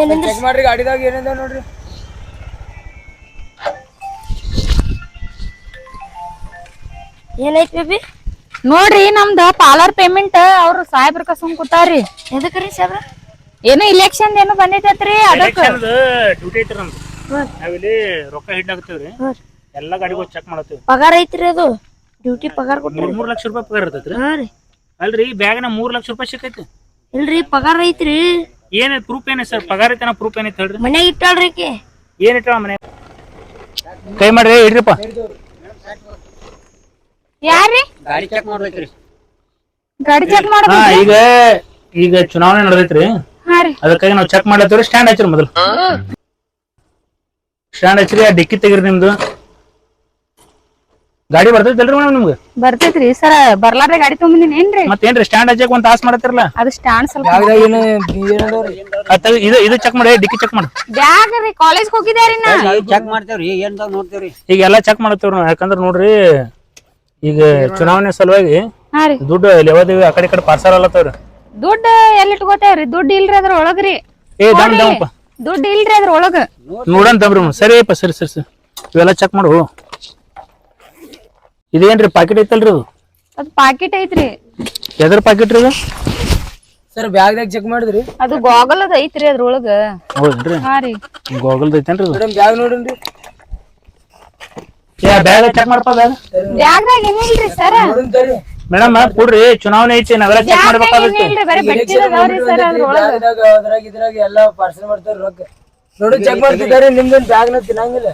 ಏನಂದ್ರೆ ಚೆಕ್ ಮಾಡ್ರಿ ಗಾಡಿದಾಗ ಏನಿದೆ ನೋಡ್ರಿ. ಏನೈತ್ ಬೇಬಿ ನೋಡ್ರಿ ನಮ್ದ ಪಾರ್ಲರ್ ಪೇಮೆಂಟ್ ಅವ್ರು ಸಾಹೇಬ್ರ ಕಸ್ಕೊಂಡ್ ಕೂತಾರ್ರಿ. ಎದಕ್ರಿ ಸಾಹೇಬ್ರ? ಏನೋ ಇಲೆಕ್ಷನ್ ಏನೋ ಬಂದೈತತ್ರಿ ಅದಕ್ಕೆ. ಡ್ಯೂಟಿ ಐತ್ರಿ ನಮ್ದು. ನಾವಿಲ್ಲಿ ರೊಕ್ಕ ಹಿಡ್ ಆಗ್ತೇವ್ರಿ ಎಲ್ಲಾ ಗಾಡಿಗಳು ಚೆಕ್ ಮಾಡತ್ತೇವಿ. ಪಗಾರ ಐತ್ರಿ ಅದು? ಡ್ಯೂಟಿ ಪಗಾರ ಕೊಟ್ರಿ ಮೂರ್ ಮೂರ್ ಲಕ್ಷ ರೂಪಾಯಿ ಪಗಾರ ಇರ್ತೈತ್ರಿ? ಹಾ ರೀ. ಅಲ್ರಿ ಬ್ಯಾಗ್ನ ಮೂರ್ ಲಕ್ಷ ರೂಪಾಯಿ ಸಿಕ್ಕೈತಿ. ಇಲ್ರಿ ಪಗಾರ ಐತ್ರಿ. ಏನ್ ಪ್ರೂಫ್ ಏನ ಸರ್? ಪಗಾರ ಐತನ ಪ್ರೂಫ್ ಏನ್ ಹೇಳ್ರಿ. ಮನ್ಯಾಗ ಇಟ್ಟಾಳ್ರಿ ಆಕಿ. ಏನ್ ಇಟ್ಟ ಮನೆ ಕೈ ಮಾಡ್ರಿ ಇಡ್ರಿಪ್ಪ. ಯಾರ್ರಿ? ಗಾಡಿ ಚೆಕ್ ಮಾಡ್ಬೇಕ್ರಿ. ಗಾಡಿ ಚೆಕ್ ಈಗ ಈಗ ಚುನಾವಣೆ ನಡೆದೈತ್ರಿ. ಹಾ ರೀ. ಅದಕ್ಕಾಗಿ ನಾವು ಚೆಕ್ ಮಾಡ್ಲತ್ತೀವ್ರಿ ಸ್ಟ್ಯಾಂಡ್ ಹಚ್ಚಿರಿ ಮೊದಲು. ಸ್ಟ್ಯಾಂಡ್ ಹಚ್ಚಿರಿ ಆ ಡಿಕ್ಕಿ ತೆಗಿರಿ ನಿಮ್ದು. ಗಾಡಿ ಬರ್ತೈತಲ್ರಿ ಮೇಡಮ್ ನಿಮ್ಗೆ? ಬರ್ತೈತ್ರಿ ಸರ ಬರ್ಲಾರ್ದೆ ಗಾಡಿ ತೊಗೊಂಬಂದಿನಿ ಏನ್ರಿ? ಮತ್ತೇನ್ರಿ ಸ್ಟ್ಯಾಂಡ್ ಹಚ್ಚಕ್ ಒಂದ್ ತಾಸ್ ಮಾಡತ್ತಿರಲ್ಲ? ಅದು ಸ್ಟ್ಯಾಂಡ್ ಸ್ವಲ್ಪ ಏನು ಇದು ಇದು ಚೆಕ್ ಮಾಡಿ ಡಿಕ್ಕಿ ಚೆಕ್ ಮಾಡಿ. ಬ್ಯಾಗ್ ರೀ ಕಾಲೇಜ್ ಹೋಗಿದ್ಯಾರಿ ನಾ? ಚೆಕ್ ಮಾಡ್ತೇವ್ರಿ ಏನ್ದಾಗ ನೋಡ್ತೇವ್ರಿ. ಈಗ ಎಲ್ಲಾ ಚೆಕ್ ಮಾಡತ್ತೇವ್ರಿ ನಾವು. ಯಾಕಂದ್ರ ನೋಡ್ರಿ ಈಗ ಚುನಾವಣೆ ಸಲುವಾಗಿ ಹಾ ರೀ. ದುಡ್ಡು ಲೇವಾದೇವಿ ಆ ಕಡೆ ಈ ಕಡೆ ಪಾರ್ಸಲ್ ಅಲ್ಲತ್ತವ್ರಿ ದುಡ್ಡು ಎಲ್ಲಿ ಇಟ್ಕೋತೇವ್ರಿ ದುಡ್ಡು ಇಲ್ರಿ ಅದ್ರ ಒಳಗ್ರಿ. ಏ ದಮ್ ದಮಪ್ಪ ದುಡ್ಡು ಇಲ್ರಿ ಅದ್ರ ಒಳಗ. ನೋಡಂತ ತಮ್ರಿ ಸರಿಯಪ್ಪ ಸರಿ ಸರಿ ಸರಿ. ಇವೆಲ್ಲ ಚೆಕ್ ಮಾಡು. ಇದೇನ್ರಿ ಪಾಕೆಟ್ ಐತಲ್ರಿ ಅದು? ಅದ್ ಪಾಕಿಟ್ ಐತ್ರಿ. ಎದ್ರ ಪಾಕೆಟ್ ರೀ ಇದು ಸರ್ ಬ್ಯಾಗ್ದಾಗ ಚೆಕ್ ಮಾಡಿದ್ರಿ? ಅದು ಗೋಗಲ್ ಅದ ಐತ್ರಿ ಅದ್ರೊಳಗ. ಹೌದ್ರಿ ಹೌದೇನ್ರಿ? ಹಾ ರೀ. ಗೋಗಲ್ದ ಐತೇನ್ರಿ ಇದು ಮೇಡಮ್ ಬ್ಯಾಗ್ ನೋಡ್ರಿ. ಏ ಬ್ಯಾಗ್ ಚೆಕ್ ಮಾಡಪ್ಪ ಬ್ಯಾಗ್. ಬ್ಯಾಗ್ದಾಗ ಏನಿಲ್ರಿ ಸರ? ಮೇಡಮ್ ಕೊಡ್ರಿ ಚುನಾವಣೆ ಐತಿ ನಾವೆಲ್ಲ ಚೆಕ್ ಮಾಡ್ಬೇಕಾಗುತ್ತೆ. ಏನಿಲ್ರಿ ಬರೀ ಬೆಟ್ಟಿದ ಅದಾವ್ರಿ ಸರ್ ಅದ್ರೊಳಗ. ಬ್ಯಾಗ್ದಾಗ ಅದ್ರಾಗ ಇದ್ರಾಗ ಎಲ್ಲ ಪಾರ್ಸಲ್ ಮಾಡ್ತಾರೆ ರೊಕ್ಕ. ನೋಡಿ ಚೆಕ್ ಮಾಡ್ತಿದ್ದಾರೆ ನಿಮ್ದೊಂದು ಬ್ಯಾಗ್ನ ತಿನ್ನಂಗಿಲ್ಲ.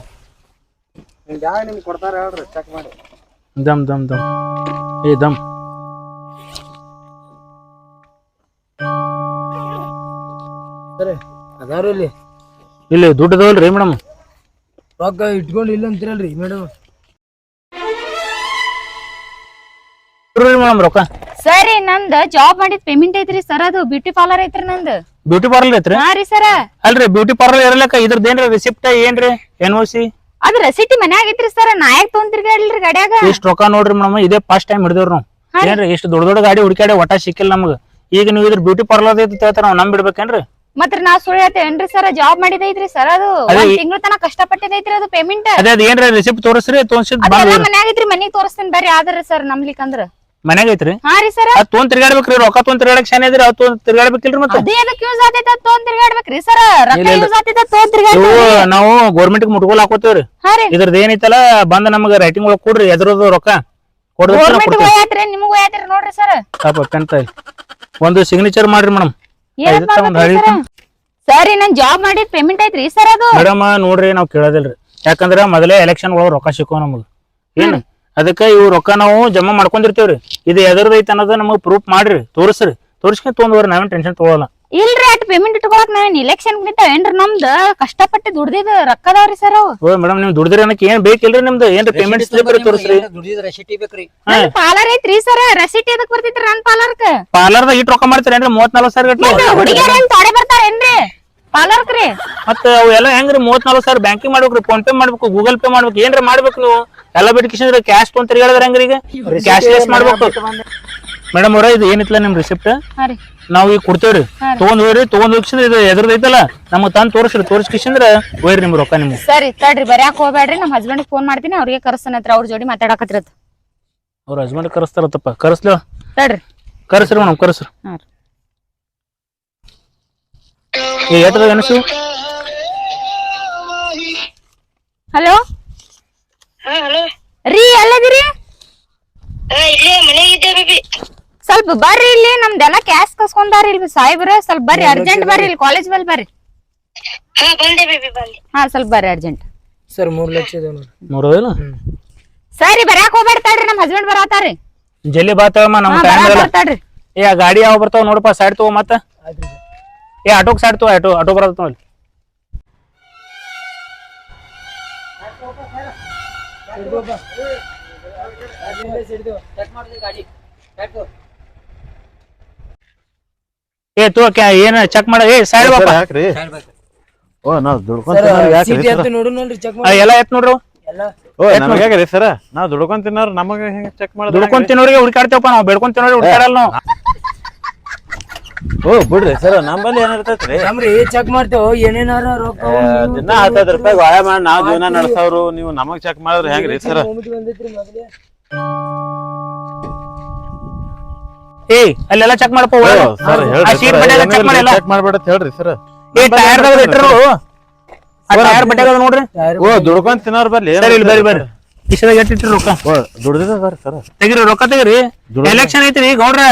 ಬ್ಯಾಗ್ ನಿಮ್ಗೆ ಕೊಡ್ತಾರ ಹೇಳ್ರಿ ಚೆಕ್ ಮಾಡಿ. Dam, ದಮ್ ಏ ದಮ್ ಸರಿ ಅದಾರ ಇಲ್ಲಿ. ಇಲ್ಲಿ ದುಡ್ಡು ಅದಾವಲ್ರಿ ಮೇಡಮ್? ರೊಕ್ಕ ಇಟ್ಕೊಂಡು ಇಲ್ಲ ಅಂತೀರಲ್ರಿ ಮೇಡಮ್? ಮೇಡಮ್ ರೊಕ್ಕ. ಸರಿ ನಂದ್ ಜಾಬ್ ಮಾಡಿದ್ ಪೇಮೆಂಟ್ ಐತ್ರಿ ಸರ್ ಅದು ಬ್ಯೂಟಿ ಪಾರ್ಲರ್ ಐತ್ರಿ ನಂದ್. ಬ್ಯೂಟಿ ಪಾರ್ಲರ್ ಐತ್ರಿ? ಹಾ ರೀ ಸರ ಅಲ್ರಿ ಬ್ಯೂಟಿ ಪಾರ್ಲರ್ ಇರಲಕ್ಕ ಇದ್ರದ್ದು ಏನ್ರಿ ರಿಸಿಪ್ಟ್ ಏನ್ರಿ? ಎನ್ ಓ ಸಿ ಅದ್ ರಸೀಟಿ ಮನ್ಯಾಗ ಐತ್ರಿ ಸರ್? ನಾಯಕ್ ತೊಗೊಂತಿರ್ಗಾಡ್ಲ್ರಿ ಗಾಡ್ಯಾಗ? ಇಷ್ಟ ರೊಕ್ಕ ನೋಡ್ರಿ ಮೇಡಮ್ ಇದೇ ಫಸ್ಟ್ ಟೈಮ್ ಹಿಡಿದೇವ್ರಿ ನಾವು. ಏನ್ರಿ ಇಷ್ಟು ದೊಡ್ಡ ದೊಡ್ಡ ಗಾಡಿ ಹುಡುಕಾಡಿ ಒಟ್ಟ ಸಿಕ್ಕಿಲ್ಲ ನಮ್ಗ. ಈಗ ನೀವು ಇದ್ರ ಬ್ಯೂಟಿ ಪಾರ್ಲರ್ ಐತಿ ಹೇಳ್ತಾರ ನಾವು ನಂಬ್ ಬಿಡ್ಬೇಕೇನ್ರಿ? ಮತ್ರ ನಾ ಸುಳ್ಳು ಹೇಳ್ತೇನ್ರಿ ಸರ್? ಜಾಬ್ ಮಾಡಿದೈತ್ರಿ ಸರ್ ಅದು? ಅದೇ ಒಂದ್ ತಿಂಗಳ ತನಕ ಕಷ್ಟಪಟ್ಟಿದೈತ್ರಿ ಅದು ಪೇಮೆಂಟ್ ಅದೇ ಏನ್ರ ಏನ್ರಿ ರಿಸಿಪ್ಟ್ ತೋರಿಸ್ರಿ ತೋರಿಸಿ ಅದೆಲ್ಲ ಮನ್ಯಾಗ ಐತ್ರಿ ಮನಿಗ್ ತೋರಿಸ್ತೇನೆ ಬರ್ರಿ ಆದ್ರ ಸರ್ ನಂಬ್ಲಿಕ್ಕಂದ್ರ. ಮನ್ಯಾಗ ಐತ್ರಿ? ಹಾ ರೀ ಸರ್. ಅದ್ ತೊಗೊಂಡ್ ತಿರ್ಗಾಡ್ಬೇಕ್ರಿ ರೊಕ್ಕ ತೊಗೊಂಡ್ ತಿರ್ಗಾಡಕ್ ಶಾನೆ ಇದ್ರಿ ಅವ್ ತೊಗೊಂಡ್ ತಿರ್ಗಾಡ್ಬೇಕಿಲ್ರಿ ಮತ್ತೆ? ಅದೇ ಅದಕ್ಕೆ ಯೂಸ್ ಆತೈತ ತೊಗೊಂಡ್ ಸರ್? ರೊಕ್ಕ. ಯೂಸ್ ನಾವು ಗೌರ್ಮೆಂಟ್ ಮುಟ್ಗೋಲ್ ಹಾಕೋತೇವ್ರಿ. ಹಾ ರೀ. ಇದ್ರದ್ದು ಏನೈತಲ್ಲ ಬಂದ್ ನಮಗ ರೈಟಿಂಗ್ ಒಳಗ್ ಕೊಡ್ರಿ ಎದ್ರದ್ದು ರೊಕ್ಕ. ಕೊಡ್ಬೇಕು ಗೌರ್ಮೆಂಟ್ ಕೊಡ್ತೇವೆ. ಹೋಯಾತ್ರಿ ನಿಮಗ್ ಹೋಯಾತ್ರಿ ನೋಡ್ರಿ ಸರ್. ಒಂದು ಸಿಗ್ನೇಚರ್ ಮಾಡ್ರಿ ಮೇಡಮ್. ಸರಿ? ನನ್ ಜಾಬ್ ಮಾಡಿ ಪೇಮೆಂಟ್ ಐತ್ರಿ ಸರ್ ಅದು? ಮೇಡಮ್ ನೋಡ್ರಿ ನಾವ್ ಕೇಳೋದಿಲ್ರಿ. ಯಾಕಂದ್ರ ಮೊದಲೇ ಎಲೆಕ್ಷನ್ ಒಳಗ್ ರೊಕ್ಕ ಸಿಕ್ಕೋ ನಮಗ್. ಏನ್? ಅದಕ್ಕ ಇವ್ ರೊಕ್ಕ ನಾವು ಜಮಾ ಮಾಡ್ಕೊಂಡಿರ್ತೇವ್ರಿ. ಇದು ಎದರ್ದ ಅನ್ನೋದು ಅನ್ನೋದ ನಮಗ್ ಪ್ರೂಫ್ ಮಾಡ್ರಿ ತೋರಿಸ್ರಿ. ತೋರಿಸ್ಕೊಂಡ್ ತೊಗೊಂಡ್ರಿ ನಾವೇನ್ ಟೆನ್ಷನ್ ತಗೋಲ್ಲ ಇಲ್ರಿ ಅಟ್ ಪೇಮೆಂಟ್ ಇಟ್ಕೊಳಕ್ ನಾವೇನ್ ಇಲೆಕ್ಷನ್ ಏನ್ರಿ ನಮ್ದು? ಕಷ್ಟಪಟ್ಟು ದುಡ್ದಿದ್ ರೊಕ್ಕದವ್ರಿ ಸರ್ ಅವು ಓ ಮೇಡಮ್ ನೀವು ದುಡ್ದಿರಿ ಅನ್ನಕ್ ಏನ್ ಬೇಕಿಲ್ರಿ ನಿಮ್ದು? ಏನ್ರಿ ಪೇಮೆಂಟ್ ಸ್ಲಿಪ್ ತೋರಿಸ್ರಿ. ದುಡಿದ ಬೇಕ್ರಿ. ನನ್ ಪಾರ್ಲರ್ ಐತ್ರಿ ಸರ್ ರಸೀಟ್ ಎದಕ್ ಬರ್ತೈತ್ರಿ ನನ್ ಪಾರ್ಲರ್ಕ್ ಪಾರ್ಲರ್ದಾಗ ಇಟ್ಟು ರೊಕ್ಕ ಮಾಡ್ತೀರೇನ್ರಿ ಮೂವತ್ ನಲ್ವತ್ ಸಾವಿರ ಗಟ್ಲೆ ಹುಡುಗಿಯರ್ ಏನ್ ತೊಡೆ ಬರ್ತಾರೇನ್ರಿ ಪಾರ್ಲರ್ಕ್ರಿ ಮತ್ತೆ ಎಲ್ಲ ಹೆಂಗ್ರಿ? ಮೂವತ್ ನಲ್ವತ್ ಸಾವಿರ ಬ್ಯಾಂಕಿಂಗ್ ಮಾಡ್ಬೇಕ್ರಿ ಫೋನ್ ಪೇ ಮಾಡ್ಬೇಕು ಗೂಗಲ್ ಪೇ ಮಾಡ್ಬೇಕು ಏನ್ರಿ ಮಾಡ್ಬೇಕು ನೀವು? ಎಲ್ಲ ಬಿಡ್ಕಿಸಿದ್ರೆ ಕ್ಯಾಶ್ ತೊಗೊಂಡ್ ತಿರ್ಗಾಡಿದ್ರೆ ಹೆಂಗ್ರಿ ಈಗ ಕ್ಯಾಶ್ಲೆಸ್ ಮಾಡ್ಬೇಕು. ಮೇಡಮ್ ಅವ್ರ ಇದು ಏನಿತ್ತಲ್ಲ ನಿಮ್ ರಿಸಿಪ್ಟ್ ಹಾ ರೀ. ನಾವ್ ಈಗ ಕೊಡ್ತೇವ್ರಿ. ತಗೊಂಡ್ ಹೋಗ್ರಿ ತಗೊಂಡ್ ಹೋಗ್ಸಿದ್ರೆ ಇದು ಎದ್ರದೈತಲ್ಲ ನಮಗ್ ತಂದ್ ತೋರಿಸ್ರಿ ತೋರಿಸ್ಕಿಸಿಂದ್ರ ಹೋಯ್ರಿ ನಿಮ್ ರೊಕ್ಕ ನಿಮ್ಗೆ. ಸರಿ ತಡ್ರಿ ಬರ್ಯಾಕ ಹೋಗ್ಬೇಡ್ರಿ ನಮ್ ಹಸ್ಬೆಂಡ್ ಫೋನ್ ಮಾಡ್ತೀನಿ ಅವ್ರಿಗೆ ಕರ್ಸನತ್ರ ಅವ್ರ ಜೋಡಿ ಮಾತಾಡಕತ್ತಿರತ್ ಅವ್ರ ಹಸ್ಬೆಂಡ್ ಕರೆಸ್ತಾರತ್ತಪ್ಪ ಕರೆಸ್ಲ? ತಡ್ರಿ. ಕರೆಸ್ರಿ ಮೇಡಮ್ ಕರೆಸ್ರಿ. ಹಾ ರೀ. ಏ ಎಟ್ಟದ ಅನಸು ಹಲೋ ಹಾ ಹಲೋ ರೀ ಎಲ್ಲದಿರಿ ಹಾ ಇಲ್ಲೇ ಮನೆಗಿದ್ದೆ ಬೇಬಿ ಸ್ವಲ್ಪ ಬರ್ರಿ ಇಲ್ಲಿ ನಮ್ದೆಲ್ಲ ಕ್ಯಾಶ್ ಕಸ್ಕೊಂಡಾರಿ ಇಲ್ಲಿ ಸಾಹೇಬ್ರ ಸ್ವಲ್ಪ ಬರ್ರಿ ಅರ್ಜೆಂಟ್ ಬರ್ರಿ ಇಲ್ಲಿ ಕಾಲೇಜ್ ಬಲ್ ಬರ್ರಿ ಹಾ ಬಂದೆ ಬೇಬಿ ಬಂದೆ ಹಾ ಸ್ವಲ್ಪ ಬರ್ರಿ ಅರ್ಜೆಂಟ್ ಸರ್ ಮೂರ್ ಲಕ್ಷ ಇದೆ ನೋಡ್ರಿ ನೋಡೋದಿಲ್ಲ ಸರಿ ಬರಾಕ್ ಹೋಗ್ಬೇಡ ತಡ್ರಿ ನಮ್ ಹಸ್ಬೆಂಡ್ ಬರತಾರಿ ಜಲ್ಲಿ ಬಾತಮ್ಮ ಹಾ, ಟೈಮ್ ತಡ್ರಿ ಏ ಆ ಗಾಡಿ ಯಾವ ಬರ್ತಾವ ನೋಡಪ್ಪ ಸೈಡ್ ತಗೋ ಮತ್ತ ಏ ಆಟೋಕ್ ಸೈಡ್ ತಗೋ ಆಟೋ ಆಟೋ ಬರತ್ತ ನೋಡಿ ಏ ತೋ ಏನ ಚೆಕ್ ಮಾಡ. ಏ ಸೈಡ್ ಬಾಪ. ಯಾಕ್ರಿ ಓ ನಾವ್ ನೋಡು ನೋಡ್ರಿ ಚೆಕ್ ಆ, ಮಾಡಿ ಎಲ್ಲ ಎತ್ ನೋಡ್ರಿ? ಅವು. ಓ ನಮಗೆ ರೀ ಸರ? ನಾವ್ ದುಡ್ಕೊಂಡ್ ತಿನ್ನೋರು ನಮಗ ಹೆಂಗ ಚೆಕ್ ಮಾಡೋದು ದುಡ್ಕೊಂಡ್ ತಿನ್ನೋರಿಗೆ ಹುಡುಕಾಡ್ತೇವಪ್ಪ ನಾವು ಬೆಳ್ಕೊಂಡ್ ತಿನ್ನೋರಿಗೆ ಹುಡುಕಾಡಲ್ಲ ನಾವು. ಓ ಬಿಡ್ರಿ ಸರ್ ನಮ್ಮಲ್ಲಿ ಏನಿರ್ತೈತ್ರಿ ನಮ್ರಿ ಚೆಕ್ ಮಾಡ್ತೇವ. ಏನೇನಾರ ರೊಕ್ಕ ದಿನ ಹತ್ತೈದು ರೂಪಾಯಿ ಗಾಯ ಮಾಡಿ ನಾವು ಜೀವನ ನಡೆಸವ್ರು ನೀವು ನಮಗ್ ಚೆಕ್ ಮಾಡಿದ್ರೆ ಹೆಂಗ್ರಿ ಸರ್? ಮೊದಲೇ. ಏಯ್ ಅಲ್ಲೆಲ್ಲ ಚೆಕ್ ಮಾಡಪ್ಪ. ಸರ್ ಚೆಕ್ ಮಾಡ್ಬೇಡ ಹೇಳ್ರಿ? ಸರ್. ಏ ಟೈರ್ ಇಟ್ಟರು ಆ ಟೈರ್ ಬಡ್ಯಾಗ ನೋಡ್ರಿ. ಓ ದುಡ್ಕೊಂಡ್ ತಿನ್ನೋರ್ ಬರ್ಲಿ ಸರಿ ಇಲ್ಲಿ ಬರ್ರಿ ಬರ್ರಿ. ಇಷ್ಟದಾಗ ಎಷ್ಟ್ ರೊಕ್ಕ? ದುಡ್ದಿದ ಸರ್ ತೆಗಿರಿ ರೊಕ್ಕ ತೆಗಿರಿ. ಎಲೆಕ್ಷನ್ ಐತ್ರಿ ಗೌಡ್ರ.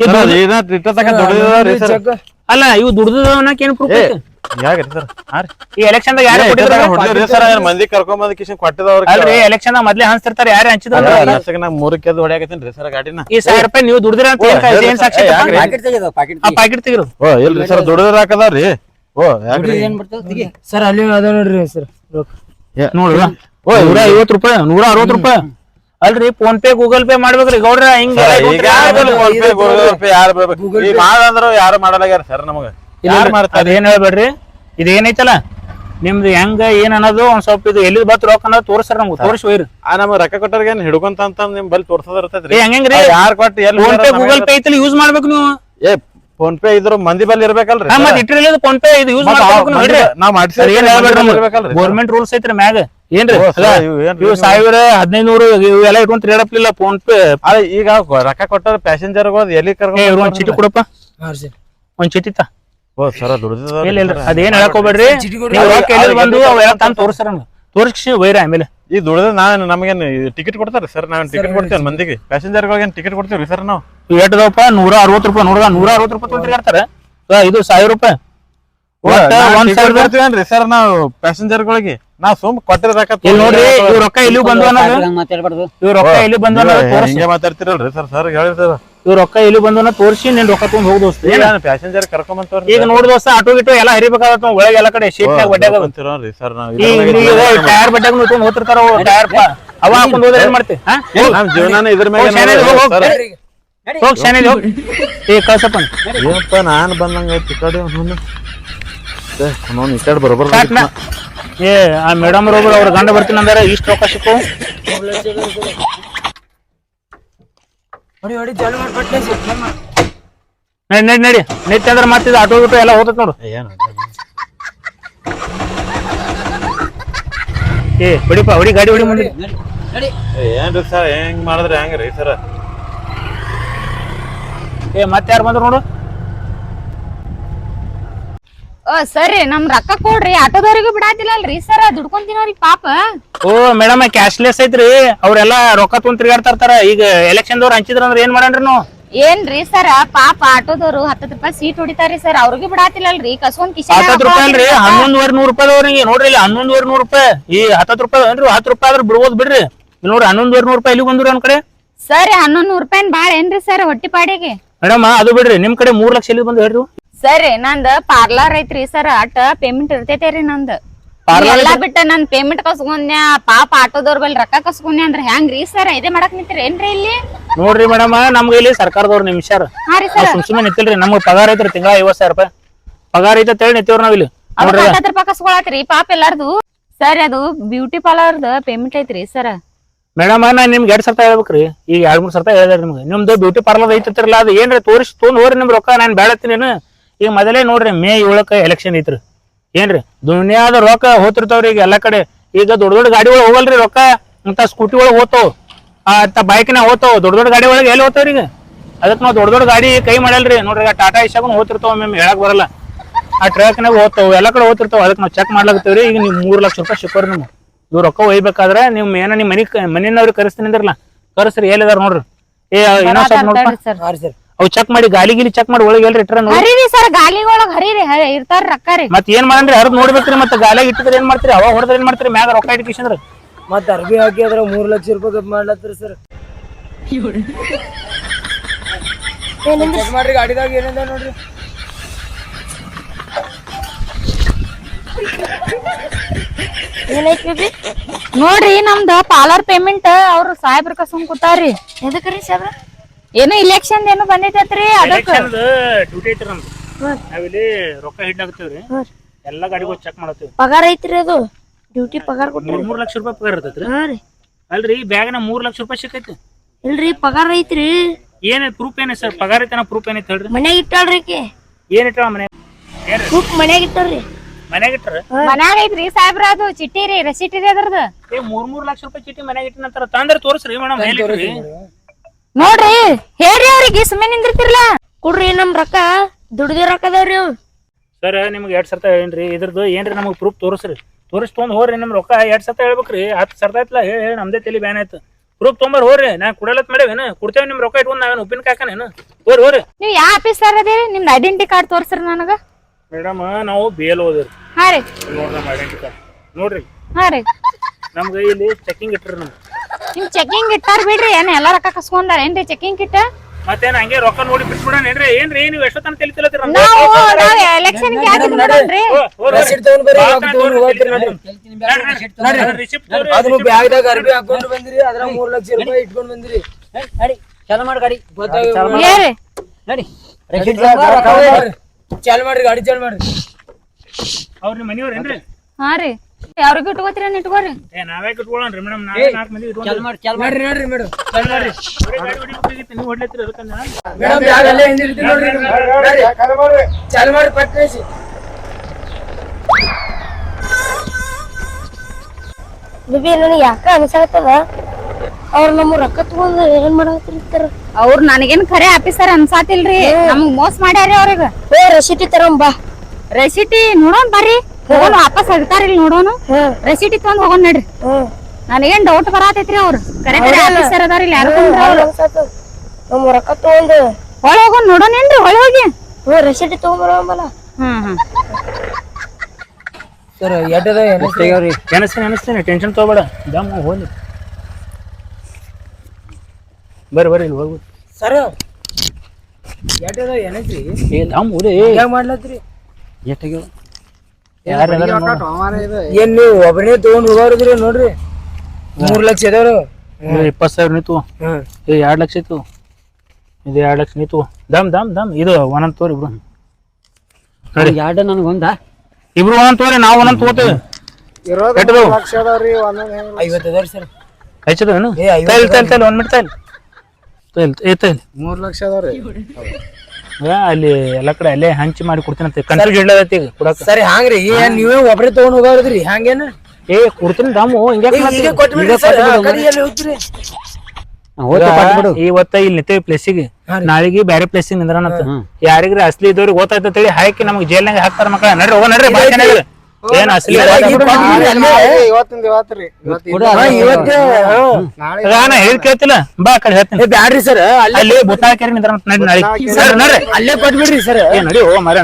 ಇಟ್ಟ ದುಡ್ದಿದಾವ್ರಿ ಸರ್. ಚೆಕ್ ಅಲ್ಲ ಇವು ದುಡ್ದೇನು ಅನ್ನಕ್ ಪ್ರೂಫ್ ಐತಿ? ಯಾಕ್ರಿ ಸರ್ ಹಾ ರೀ. ಈ ಎಲೆಕ್ಷನ್ ದಾಗ ಯಾರು ಕೊಟ್ಟಿದ್ರು ಮಂದಿ ಕರ್ಕೊಂಡ್ ಬಂದ್ ಕಿಶನ್ ಕೊಟ್ಟಿದವ್ರ ಅಲ್ರಿ ಎಲೆಕ್ಷನ್ ದಾಗ ಮೊದ್ಲೇ ಹಂಚ್ತಿರ್ತಾರೆ ಯಾರು ಹಂಚಿದ್ರ ನಾ ಮೂರಕ್ಕೆ ಎದ್ದು ಹೊಡ್ಯಾಕತ್ತೀನಿ ಸರ್ ಗಾಡಿನ. ಈ ಸಾವಿರ ರೂಪಾಯಿ ನೀವು ದುಡ್ದಿರ ಅಂತ ಏನ್ ಕಾ- ಏನ್ ಸಾಕ್ಷಿ ತೆಗಿರು ಓ ಇಲ್ರಿ ಸರ್ ದುಡ್ದಿರ ಹಾಕದಾವ್ರಿ ಓ ಯಾಕ್ರಿ? ಸರ್ ಅಲ್ಲಿ ಅದ ನೋಡ್ರಿ ಸರ್. ನೋಡ್ರಿ ಓ ನೂರ ಐವತ್ತು ರೂಪಾಯಿ ನೂರ ಅರವತ್ತು ರೂಪಾಯಿ. ಅಲ್ರಿ ಫೋನ್ ಪೇ ಗೂಗಲ್ ಪೇ ಮಾಡ್ಬೇಕ್ರಿ ಗೌಡ್ರ ಹಿಂಗ ಈಗ ಫೋನ್ ಪೇ ಗೂಗಲ್ ಪೇ ಯಾರು ಬರ್ಬೇಕು? ಈಗ ಮಾಡಂದ್ರ ಯಾರು ಮಾಡಲಾಗ್ಯಾರ ಸರ್ ನಮಗ? ಯಾರು ಮಾಡ್ತಾರೆ? ಅದೇನ್ ಹೇಳ್ಬೇಡ್ರಿ? ಇದೇನೈತಲ್ಲ? ನಿಮ್ದು ಹೆಂಗ ಏನ್ ಅನ್ನೋದು ಒಂದ್ ಸ್ವಲ್ಪ ಇದು ಎಲ್ಲಿ ಬತ್ ರೊಕ್ಕ ಅನ್ನೋದು ತೋರ್ಸ್ರ ನಮ್ಗೆ ತೋರ್ಸಿ ಒಯ್ರಿ ಆ ನಮಗ್ ರೊಕ್ಕ ಕೊಟ್ಟರ್ಗೆ ಏನ್ ಹಿಡ್ಕೊಂತ ಅಂತ ನಿಮ್ ಬಲ್ ತೋರ್ಸೋದ್ ಇರ್ತೈತ್ರಿ ಏ ಹೆಂಗ್ರಿ ಯಾರು ಕೊಟ್ಟು ಎಲ್ಲಿ ಫೋನ್ ಪೇ ಗೂಗಲ್ ಪೇ ಐತಲ್ಲ ಯೂಸ್ ಮಾಡ್ಬೇಕು ನೀವು. ಏ ಫೋನ್ ಪೇ ಇದ್ರ ಮಂದಿ ಬಲ್ ಇರ್ಬೇಕಲ್ರಿ ಮತ್ತೆ ಇಟ್ಟಿರಲಿ ಫೋನ್ ಪೇ ಇದು ಯೂಸ್ ಮಾಡ್ಬೇಕು ನೋಡ್ರಿ. ನಾವ್ ಮಾಡ್ಸಿ ಗೌರ್ಮೆಂಟ್ ರೂಲ್ಸ್ ಐತ್ರಿ ಮ್ಯಾಗ. ಏನ್ರಿ? ಇವ್ ಸಾವಿರ ಹದಿನೈದು ಇವೆಲ್ಲ ಇಟ್ಕೊಂಡ್ ತಿರ್ಗಾಡಪ್ಲಿಲ್ಲ ಫೋನ್ ಪೇ ಅಲ್ಲ ಈಗ ರೊಕ್ಕ ಕೊಟ್ಟಾರ ಪ್ಯಾಸೆಂಜರ್ ಎಲ್ಲಿ ಕರ್ಕೊಂಡು ಒಂದ್ ಚೀಟಿ ಕೊಡಪ್ಪ. ಒಂದ್ ಚೀಟಿ ತಾ. ಓ ಸರ ದುಡ್ದಿಲ್ಲ ಅದೇನ್ ಹೇಳಕ್ ಹೋಗ್ಬೇಡ್ರಿ. ನೀವು ರೊಕ್ಕ ಬಂದು ಅವೆಲ್ಲ ತಂದ್ ತೋರಿಸಿ ವೈರ ಆಮೇಲೆ. ಈ ದುಡ್ದ ನಾನು ನಮಗೇನ್ ಟಿಕೆಟ್ ಕೊಡ್ತಾರ? ಸರ್ ನಾವ್ ಟಿಕೆಟ್ ಕೊಡ್ತೇವೆ ಮಂದಿಗೆ? ಪ್ಯಾಸೆಂಜರ್ಗಳಿಗೆ ಏನ್ ಟಿಕೆಟ್ ಕೊಡ್ತೀವಿ ಸರ್ ನಾವು? ಎಟ್ಟದಪ್ಪ ನೂರ ಅರವತ್ತು ರೂಪಾಯಿ ನೋಡ್ದ ನೂರ ಅರವತ್ತು ರೂಪಾಯಿ ಹೇಳ್ತಾರ ಇದು ಸಾವಿರ ರೂಪಾಯಿ. ಒಂದ್ ಸಾವಿರ ಸರ್ ನಾವು ಪ್ಯಾಸೆಂಜರ್ಗಳಿಗೆ ನಾವ್ ಸುಮ್ ಕೊಟ್ಟಿರ ಇಲ್ಲಿ ನೋಡ್ರಿ ಇವ್ ರೊಕ್ಕ ಇಲ್ಲಿ ಬಂದು ಅನ್ನೋದು ಮಾತಾಡ್ಬಾರ್ದು ಇವ್ ರೊಕ್ಕ ಇಲ್ಲಿ ಅನ್ನೋದು ತೋರ್ಸಿ. ಹಿಂಗೆ ಮಾತಾಡ್ತಿರಲ್ರಿ ಸರ್ ಸರ್ ಇವ್ ರೊಕ್ಕ ಇಲ್ಲಿ ಬಂದು ತೋರಿಸಿ ತೋರ್ಸಿ ನೀನ್ ರೊಕ್ಕ ತಗೊಂಡ್ ಹೋಗ್ ದೋಸ್ತ. ಈಗ ಪ್ಯಾಸೆಂಜರ್ ಕರ್ಕೊಂಬಂತವ್ರಿ ಈಗ ನೋಡ್ ದೋಸ್ತ ಆಟೋ ಗಿಟೋ ಎಲ್ಲ ಹರಿಬೇಕಾಗತ್ತ ಒಳಗೆ ಎಲ್ಲ ಕಡೆ ಸರ್ ನಾವು ಈಗ ಟೈರ್ ಇಟ್ಕೊಂಡ್ ಹೋಗ್ತಿರ್ತಾರ ಟೈರ್ ಅವ ಹಾಕೊಂಡ್ ಹೋದ್ರೆ ಏನ್ ಮಾಡ್ತಿ? ಹಾ? ನಮ್ ಜೀವನಾನ ಇದ್ರ ಮೇಲೆ ಹೋಗ್ ಶಾನೆ ಹೋಗ್, ಹೋಗ್. ಸರ್. ಹೋಗ್ ಶಾನೆ ಹೋಗ್. ಏ ಕಳ್ಸಪ್ಪ ಏನಪ್ಪ ನಾನ್ ಬಂದಂಗ ಐತಿ ಕಡೆ ಅವ್ನು ಅವ್ನು ಈ ಕಡೆ ಬರೋಬರ್ ಏ ಆ ಮೇಡಮ್ ಒಬ್ರು ಅವ್ರ ಗಂಡ ಬರ್ತೀನಿ ಅಂದ್ರೆ ಇಷ್ಟ ರೊಕ್ಕ ಸಿಕ್ಕು ನಡಿ ನಡಿ ನಡಿ ನಿತ್ಯ ಅಂದ್ರೆ ಮತ್ತೆ ಆಟೋ ಗಿಟೋ ಎಲ್ಲ ಹೋಗ್ತೈತ್ ನೋಡು. ಏನು ಏ ಹೊಡಿಪ ಹೊಡಿ ಗಾಡಿ ಹೊಡಿ ಮುಂದೆ. ಏನ್ರಿ ಸರ್? ಹೆಂಗ್ ಮಾಡಿದ್ರೆ ಹೆಂಗ್ರಿ ಸರ್? ಏ ಮತ್ತೆ ಯಾರು ಬಂದ್ರು ನೋಡು? ಸರಿ ನಮ್ ರೊಕ್ಕ ಕೊಡ್ರಿ. ಆಟೋದವ್ರಿಗೂ ಬಿಡಾತಿಲ್ಲಲ್ರಿ. ಸರ್ ದುಡ್ಕೊಂತೀನಿ ಪಾಪ. ಓ ಮೇಡಮ್ ಕ್ಯಾಶ್ಲೆಸ್ ಐತ್ರಿ. ಅವ್ರೆಲ್ಲಾ ರೊಕ್ಕ ತೊಗೊಂಡ್ ಈಗ ಎಲೆಕ್ಷನ್ ದವ್ರು ಹಂಚಿದ್ರ ಅಂದ್ರೆ ಏನ್ ಮಾಡಣ್ರಿ ನಾವು? ಏನ್ರಿ ಸರ್ ಪಾಪ ಆಟೋದವ್ರು ಹತ್ತತ್ ರೂಪಾಯಿ ಸೀಟ್ ಹೊಡಿತಾರ್ರಿ ಸರ್. ಅವ್ರಿಗೆ ಬಿಡಾತಿಲ್ಲಲ್ರಿ. ಕಸೊಂದ್ ಕಿಶನ್ ಹತ್ತತ್ತು ರೂಪಾಯಿ ಅಲ್ರಿ. ಹನ್ನೊಂದುವರೆ ನೂರು ರೂಪಾಯಿ ಅವ್ರಿಗೆ ನೋಡ್ರಿ ಇಲ್ಲಿ ಹನ್ನೊಂದುವರೆ ನೂರು ರೂಪಾಯಿ. ಈ ಹತ್ತತ್ತು ರೂಪಾಯಿ ಏನ್ರಿ ಹತ್ತು ರೂಪಾಯಿ ಆದ್ರೆ ಬಿಡ್ಬೋದು ಬಿಡ್ರಿ. ಇಲ್ಲಿ ನೋಡ್ರಿ ಹನ್ನೊಂದುವರೆ ನೂರು ರೂಪಾಯಿ ಇಲ್ಲಿ ಬಂದ್ರಿ ಅನ್ಕಡೆ ಕಡೆ. ಸರ್ ಹನ್ನೊಂದ್ ನೂರ್ ರೂಪಾಯಿ ಬಾಳ ಏನ್ರಿ ಸರ್ ಹೊಟ್ಟಿ ಪಾಡಿಗೆ? ಮೇಡಮ್ ಅದು ಬಿಡ್ರಿ. ನಿಮ್ ಕಡೆ ಮೂರ್ ಲಕ್ಷ ಇಲ್ಲಿ ಬಂದು ಹೇಳ್ರಿ ಸರ್ ನಂದ್ ಪಾರ್ಲರ್ ಐತ್ರಿ ಸರ್ ಅಟ್ ಪೇಮೆಂಟ್ ಇರ್ತೈತೇರಿ ನಂದ್. ನಂದ ಎಲ್ಲಾ ಬಿಟ್ಟ ನನ್ ಪೇಮೆಂಟ್ ಕಸ್ಕೊಂಡ್ಯ ಪಾಪ ಆಟೋದವ್ರ ಬಲ್ ರೊಕ್ಕ ಕಸ್ಕೊಂಡ್ಯ ಅಂದ್ರ ಹೆಂಗ್ರಿ? ಸರ್ ಇದೇ ಮಾಡಕ್ ನಿಂತ್ರಿ ಏನ್ರಿ ಇಲ್ಲಿ? ನೋಡ್ರಿ ಮೇಡಮ್ ನಮ್ಗೆ ಇಲ್ಲಿ ಸರ್ಕಾರದವ್ರು ನಿಮಿಷಾರ ಹಾ ರೀ ನಾವ್ ಸರ್ ಸುಮ್ ಸುಮ್ಮನೆ ನಿಂತಿಲ್ರಿ ನಮ್ಗೆ ಪಗಾರ ಐತ್ರಿ ತಿಂಗಳ ಐವತ್ ಸಾವಿರ ರೂಪಾಯಿ. ಪಗಾರ ಐತೆ ಹೇಳಿ ನಿಂತೀವ್ರಿ ನಾವ್ ಇಲ್ಲಿ. ರೂಪಾಯಿ ಕಸ್ಕೊಳತ್ರಿ ಪಾಪ ಎಲ್ಲಾರ್ದು. ಸರ್ ಅದು ಬ್ಯೂಟಿ ಪಾರ್ಲರ್ದ ಪೇಮೆಂಟ್ ಐತ್ರಿ ಸರ್ ಮೇಡಮ್ ನಾ ನಿಮ್ಗೆ ಎರಡ್ ಸರ್ತ ಹೇಳ್ಬೇಕ್ರಿ. ಈಗ ಎರಡ್ ಮೂರ್ ಸರ್ತ ಹೇಳಿದ್ರಿ ನಿಮ್ಗೆ. ನಿಮ್ದು ಬ್ಯೂಟಿ ಪಾರ್ಲರ್ ಐತಿರಲ್ಲ ಅದು ಏನ್ರಿ ತೋರಿಸಿ ತೊಗೊಂಡ್ ಹೋಗ್ರಿ ನಿಮ್ ರೊಕ್ಕ ನಾನು ಬೇಡತ್ತೀನಿ ಈಗ ಮೊದಲೇ ನೋಡ್ರಿ ಮೇ ಏಳಕ್ಕೆ ಎಲೆಕ್ಷನ್ ಐತ್ರಿ. ಏನ್ರಿ ದುನಿಯಾದ ರೊಕ್ಕ ಹೋತಿರ್ತಾವ್ರಿ ಈಗ ಎಲ್ಲಾ ಕಡೆ. ಈಗ ದೊಡ್ಡ ದೊಡ್ಡ ಗಾಡಿ ಒಳಗೆ ಹೋಗಲ್ರಿ ರೊಕ್ಕ. ಅಂತ ಸ್ಕೂಟಿ ಒಳಗೆ ಹೋತಾವ್ ಅಂತ ಬೈಕ್ನ ಹೋತಾವ್ ದೊಡ್ಡ ದೊಡ್ಡ ಗಾಡಿ ಒಳಗೆ ಎಲ್ಲಿ ಹೋತಾವ್ರಿ ಈಗ? ಅದಕ್ಕೆ ನಾವು ದೊಡ್ಡ ದೊಡ್ಡ ಗಾಡಿ ಕೈ ಮಾಡಲ್ರಿ. ನೋಡ್ರಿ ಈಗ ಟಾಟಾ ಇಶಾಗೂ ಹೋತಿರ್ತಾವ ಮೇಮ್ ಹೇಳಕ್ ಬರಲ್ಲ. ಆ ಟ್ರಕ್ನಾಗ ಹೋಗ್ತಾವ. ಎಲ್ಲ ಕಡೆ ಹೋತಿರ್ತಾವ ಅದಕ್ಕೆ ನಾವು ಚೆಕ್ ಮಾಡ್ಲಾಗ್ತೇವ್ರಿ ಈಗ ನೀವು ಮೂರ್ ಲಕ್ಷ ರೂಪಾಯಿ ಸಿಕ್ಕೋರಿ ನೀವು ಇವ್ ರೊಕ್ಕ ಒಯ್ಬೇಕಾದ್ರೆ ನೀವು ಏನ ನಿಮ್ಮ ಮನಿ ಮನೆಯವ್ರಿಗೆ ಕರೆಸ್ತೀನಿ ಅಂದ್ರಲ್ಲ. ಕರೆಸ್ರಿ ಎಲ್ಲಿದಾರ ನೋಡ್ರಿ. ಏ ಏನೋ ಸ್ವಲ್ಪ ಸರ್. ಹಾ ರೀ ಸರ್. ಅವ್ ಚೆಕ್ ಮಾಡಿ ಗಾಲಿ ಗಿಲಿ ಚೆಕ್ ಮಾಡಿ ಒಳಗೆ ಎಲ್ರಿ ಇಟ್ರ ನೋಡಿ. ಹರಿರಿ ಸರ್ ಗಾಲಿಗೊಳಗ್ ಹರಿರಿ ಹ- ಇರ್ತಾರ ರೊಕ್ಕ ರೀ. ಮತ್ ಏನ್ ಮಾಡ್ರಿ ಹರಿದ್ ನೋಡ್ಬೇಕ್ರಿ ಮತ್ತೆ ಗಾಲಿಯಾಗ ಇಟ್ಟಿದ್ರೆ ಏನ್ ಮಾಡ್ತೀರಿ? ಅವಾಗ ಹೊಡೆದ್ರೆ ಏನ್ ಮಾಡ್ತೀರಿ? ಮ್ಯಾಗ ರೊಕ್ಕ ಇಟ್ಕಿಸಂದ್ರ ಮತ್ತ ಅರ್ಬಿ ಹಾಕಿ ಅದ್ರ ಮೂರ್ ಲಕ್ಷ ರೂಪಾಯಿ ಮಾಡ್ಲತ್ರಿ ಸರ್ ಚೆಕ್ ಮಾಡ್ರಿ ಗಾಡಿದಾಗ ಏನಿದೆ ನೋಡ್ರಿ. ಏನೈತ್ ಬೇಬಿ ನೋಡ್ರಿ ನಮ್ದು ಪಾರ್ಲರ್ ಪೇಮೆಂಟ್ ಅವ್ರು ಸಾಹೇಬ್ರ ಕಸ್ಕೊಂಡ್ ಕೂತಾರ್ರಿ. ಎದಕ್ರಿ ಸಾಬ್ರ ಏನೋ ಇಲೆಕ್ಷನ್ ಏನೋ ಬಂದೈತತ್ರಿ ಅದಕ್ಕೆ. ಡ್ಯೂಟಿ ಐತ್ರಿ ನಮ್ದು. ನಾವಿಲ್ಲಿ ರೊಕ್ಕ ಹಿಡ್ಲಾಗತ್ತೀವ್ರಿ ಎಲ್ಲಾ ಗಾಡಿಗೂ ಚೆಕ್ ಮಾಡತ್ತೀವಿ ಪಗಾರ ಐತ್ರಿ ಅದು. ಡ್ಯೂಟಿ ಪಗಾರ ಮೂರ್ ಮೂರ್ ಲಕ್ಷ ರೂಪಾಯಿ ಪಗಾರ ಇರ್ತೈತ್ರಿ. ಅಲ್ರಿ ಬ್ಯಾಗ್ನ ಮೂರ್ ಲಕ್ಷ ರೂಪಾಯಿ ಸಿಕ್ಕೈತಿ. ಇಲ್ರಿ ಪಗಾರ ಐತ್ರಿ. ಏನ್ ಪ್ರೂಫ್ ಏನ ಸರ್? ಪಗಾರ ಐತನ ಪ್ರೂಫ್ ಏನೈತಿ ಹೇಳ್ರಿ. ಮನ್ಯಾಗ ಇಟ್ಟಾಳ್ರಿ ಆಕಿ. ಏನ್ ಇಟ್ಟಾಳ ಮನೆ? ಬುಕ್ ಮನ್ಯಾಗ ಇಟ್ಟಾರ್ರಿ ಮನ್ಯಾಗ ಇಟ್ರ ಮನ್ಯಾಗ ಐತ್ರಿ ಸಾಹೇಬ್ರ ಅದು ಚಿಟ್ಟಿ ರೀ ರಸೀಟ್ ಇದೆ ಅದ್ರದ್ದು. ಏ ಮೂರ್ ಮೂರ್ ಲಕ್ಷ ರೂಪಾಯಿ ಚೀಟಿ ಮನ್ಯಾಗ ಇಟ್ಟಿನ ತಂದ್ರ ತೋರಿಸ್ರಿ ಮೇಡಮ್ ಹೇಳಿರಿ ನೋಡ್ರಿ ಹೇಳ್ರಿ ಅವ್ರಿಗೆ ಸುಮ್ಮನೆ ನಿಂದಿರ್ತಿರ್ಲ ಕೊಡ್ರಿ ನಮ್ ರೊಕ್ಕ ದುಡ್ದಿ ರೊಕ್ಕ ಅದಾವ್ರಿ ಅವ್ ಸರ್ ನಿಮ್ಗೆ ಎರಡ್ ಸರ್ತ ಏನ್ರಿ ಇದ್ರದ್ದು ಏನ್ರಿ ನಮಗೆ ಪ್ರೂಫ್ ತೋರಿಸ್ರಿ. ತೋರಿಸ್ ತೊಗೊಂಡ್ ಹೋಗ್ರಿ ನಿಮ್ ರೊಕ್ಕ ಎರಡ್ ಸರ್ತ ಹೇಳ್ಬೇಕ್ರಿ ಹತ್ತು ಸರ್ತ ಆಯ್ತಲ್ಲ ಹೇಳಿ ಹೇಳಿ ನಮ್ದೇ ತಲೆ ಬ್ಯಾನ್ ಆಯ್ತು. ಪ್ರೂಫ್ ತೊಗೊಂಬರ್ ಹೋಗ್ರಿ ನಾ ಕುಡಲತ್ ಮಾಡೇವೇನು ಕೊಡ್ತೇವೆ ನಿಮ್ ರೊಕ್ಕ ಇಟ್ಕೊಂಡು ನಾವೇನು ಉಪ್ಪಿನ ಕಾಕನೇನು ಹೋರಿ ಹೋರಿ ನೀವ್ ಯಾವ ಆಫೀಸರ್ ಅದೇರಿ? ನಿಮ್ದು ಐಡೆಂಟಿ ಕಾರ್ಡ್ ತೋರಿಸ್ರಿ ನನಗ. ಮೇಡಮ್ ನಾವು ಬೇಲ್ ಓದಿರಿ ಹಾ ರೀ. ನೋಡ್ರಿ ನಮ್ಮ ಐಡೆಂಟಿ ಕಾರ್ಡ್ ನೋಡ್ರಿ. ಹಾ ರೀ. ನಮ್ಗೆ ಇಲ್ಲಿ ಚೆಕಿಂಗ್ ಇಟ್ರಿ ನಮ್ಗೆ. ನಿಮ್ ಚೆಕಿಂಗ್ ಇಟ್ಟಾರ ಬಿಡ್ರಿ ಏನ್ ಎಲ್ಲಾ ರೊಕ್ಕ ಕಸ್ಕೊಂಡಾರ? ಏನ್ರಿ ಚೆಕಿಂಗ್ ಇಟ್ಟ? ಮತ್ತೇನ್ ಹಂಗೆ ರೊಕ್ಕ ನೋಡಿ ಬಿಟ್ಬಿಡೋಣ ಏನ್ರಿ? ಏನ್ರಿ? ನೀವು ಎಷ್ಟೊತ್ತನ ತಿಳಿತಿಲತ್ತೀರ ನಾವು ನಾವ್ ಎಲೆಕ್ಷನ್ ನೋಡ್ರಿ ರಸೀಟ್ ತಗೊಂಡ್ ಬರ್ರಿ ರೊಕ್ಕ ತಗೊಂಡ್ ಹೋಗ್ತೀರಿ ನೋಡ್ರಿ ಅದನ್ನ ಬ್ಯಾಗ್ದಾಗ ಅರ್ಬಿ ಹಾಕೊಂಡ್ ಬಂದಿರಿ ಅದ್ರ ಮೂರ್ ಲಕ್ಷ ರೂಪಾಯಿ ಇಟ್ಕೊಂಡ್ ಬಂದಿರಿ. ಗಾಡಿ. ಚಾಲು ಮಾಡಿ. ಗಾಡಿ ಏರಿ ನಡಿ. ಚಾಲ್ ಮಾಡ್ರಿ ಗಾಡಿ ಚಾಲು ಮಾಡ್ರಿ. ಅವ್ರ ಹಾ ರೀ. ಅವ್ರಿಗೆ ಇಟ್ಕೋತೀರ ಇಟ್ಕೋರಿ. ಏ ನಾವೇ ಕಟ್ಕೊಳ್ಳೋಣ್ರಿ ಮೇಡಮ್. ನಾವೇ ನಾಲ್ಕು ಮಂದಿ ಇಟ್ಕೊಂಡು ಚಾಲು ಮಾಡಿ ಚಾಲು ಮಾಡಿ. ನೋಡ್ರಿ ಮೇಡಮ್. ನೀವು ಹೊಡ್ಲತ್ತೀರಿ ಅದಕ್ಕಂದ ಮೇಡಮ್ ಬ್ಯಾಗ್ ಅಲ್ಲೇ ಹಿಂದಿರ್ತೀನಿ ನೋಡ್ರಿ ನೋಡ್ರಿ. ಮಾಡಿ ಪಟ್ನೇಸಿ ಬಿಬಿ ನನಗೆ ಯಾಕ ಅನ್ಸಾಕತ್ತದ ಅವ್ರ ನಮ್ಮ ರೊಕ್ಕ ತಗೊಂಡು ಏನ್ ಮಾಡತ್ತಿರ್ತಾರ ಅವ್ರು ನನಗೇನ್ ಖರೆ ಆಫೀಸರ್ ಅನ್ಸಾತಿಲ್ರಿ. ನಮ್ಗ್ ಮೋಸ ಮಾಡ್ಯಾರಿ ಅವ್ರಿಗ. ಏ ರಸೀಟಿ ತರಂ ಬಾ. ರೆಸಿಟಿ ನೋಡೋಣ ಬರ್ರಿ. ಹೋಗೋಣ ವಾಪಸ್ ಅಧಿಕಾರಿ ನೋಡೋಣ ನೋಡೋನು. ರೆಸಿಟ್ ತಗೊಂಡ್ ಹೋಗೋಣ ನಡ್ರಿ. ನನಗೇನ್ ಡೌಟ್ ಬರಾತೈತ್ರಿ ಅವ್ರು. ಕರೆ ಕರೆ ಆಫೀಸರ್ ಅದಾರ ಇಲ್ಲಿ ಯಾರು ನಮ್ಮ ರೊಕ್ಕ ತಗೊಂಡ್. ಹೊಳ ಹೋಗೋಣ ನೋಡೋಣೇನ್ರಿ ಹೊಳ ಹೋಗಿ. ಹ್ಞೂ ರಸೀಟಿ ತಗೊಂಬರಲ್ಲ ಹ್ಮ್ ಹ್ಮ್. Sir ಎಡ್ಡದ ತೆಗಿಯೋರಿ ಎನಸ್ತೇನೆ ಎನಸ್ತೇನೆ tension ತಗೋಬೇಡ. ದಮ್ಮ ಹೋಗಿ ಬರ್ರಿ ಬರ್ರಿ ಇಲ್ಲಿ ಹೋಗ್ಬಿಟ್ಟು ಸರ್ ಎಡ್ಡದ ಏನೈತ್ರಿ ಏ ದಮ್ ಹೆಂಗ್ ಮಾಡ್ಲತ್ರಿ? ಎಷ್ಟಾಗ್ಯಾವ ಏನ್ ನೀವು ಒಬ್ಬನೇ ತಗೊಂಡ್ ಹೋಗೋರಿದ್ರಿ ನೋಡ್ರಿ. ಮೂರ್ ಲಕ್ಷ ಇದಾವ್ರು. ಇಪ್ಪತ್ ಸಾವಿರ ನಿಂತು ಏ ಇದು ಎರಡು ಲಕ್ಷ ಇತ್ತು ಇದು ಎರಡ್ ಲಕ್ಷ ನಿಂತು ದಮ್ ದಮ್ ದಮ್. ಇದು ಒಂದೊಂದ್ ತೋರಿ ಇಬ್ರು. ನೋಡಿ. ಎರಡು ಒಂದಾ? ಇಬ್ರು ಒಂದೊಂದ್ ತೋರಿ ನಾವು ಒಂದೊಂದ್ ತಗೋತೇವೆ. ಎಟ್ಟದು ಐವತ್ತು ಅದಾವ್ರಿ ಸರ್. ಹೆಚ್ಚದವೇನು ಏ, ತೈಲ್ ತೈಲ್ ತೈಲ್ ಒಂದು ಮಿನಿಟ್ ತೈಲ್. ತೈಲ್ ಏ ತೈಲ್. ಮೂರ್ ಲಕ್ಷ ಅದಾವ್ರಿ ಈಗ ಅಲ್ಲಿ ಎಲ್ಲ ಕಡೆ ಅಲ್ಲೇ ಹಂಚಿ ಮಾಡಿ ಕೊಡ್ತೀನಿ ಅಂತ ಈಗ ಕೊಡಕ ಸರಿ ಹಾಂಗ್ರಿ. ಏನ್ ನೀವೇ ಒಬ್ರೇ ತಗೊಂಡ್ ಹೋಗೋದ್ರಿ? ಹಂಗೇನ? ಏ ಕೊಡ್ತೀನಿ ದಮ್ಮು ಹಿಂಗೆ ಇವತ್ತ ಇಲ್ಲಿ ನಿಂತೇವಿ ಪ್ಲೇಸಿಗೆ. ನಾಳೆಗೆ ಬೇರೆ ಪ್ಲೇಸಿಗೆ ನಿಂದ್ರನಂತ ಯಾರಿಗ್ರಿ ಅಸ್ಲಿ ಇದ್ದವ್ರಿಗೆ ಗೊತ್ತಾಯ್ತೇಳಿ ಹಾಕಿ ನಮ್ಗೆ ಜೈಲ್ನಾಗ ಹಾಕ್ತಾರ ಮಕ್ಕಳ ನಡ್ರಿ ಹೋಗ ನಡ್ರಿ. ಏನ್ ಅಸ್ಲಿ. ಇವತ್ತೇ ಹೇಳಿ ಕೇಳ್ತಿಲ್ಲ. ಬಾ ಕಡೆ ಹೇಳ್ತೀನಿ. ಬ್ಯಾಡ್ರಿ ಸರ್ ಅಲ್ಲೇ ನಿಂದ್ರ ನಡಿ ಸರ್ ನಡ್ರಿ. ಅಲ್ಲೇ ಕೊಟ್ಬಿಡ್ರಿ ಸರ್. ನಡಿ ಹೋಗ ಮರ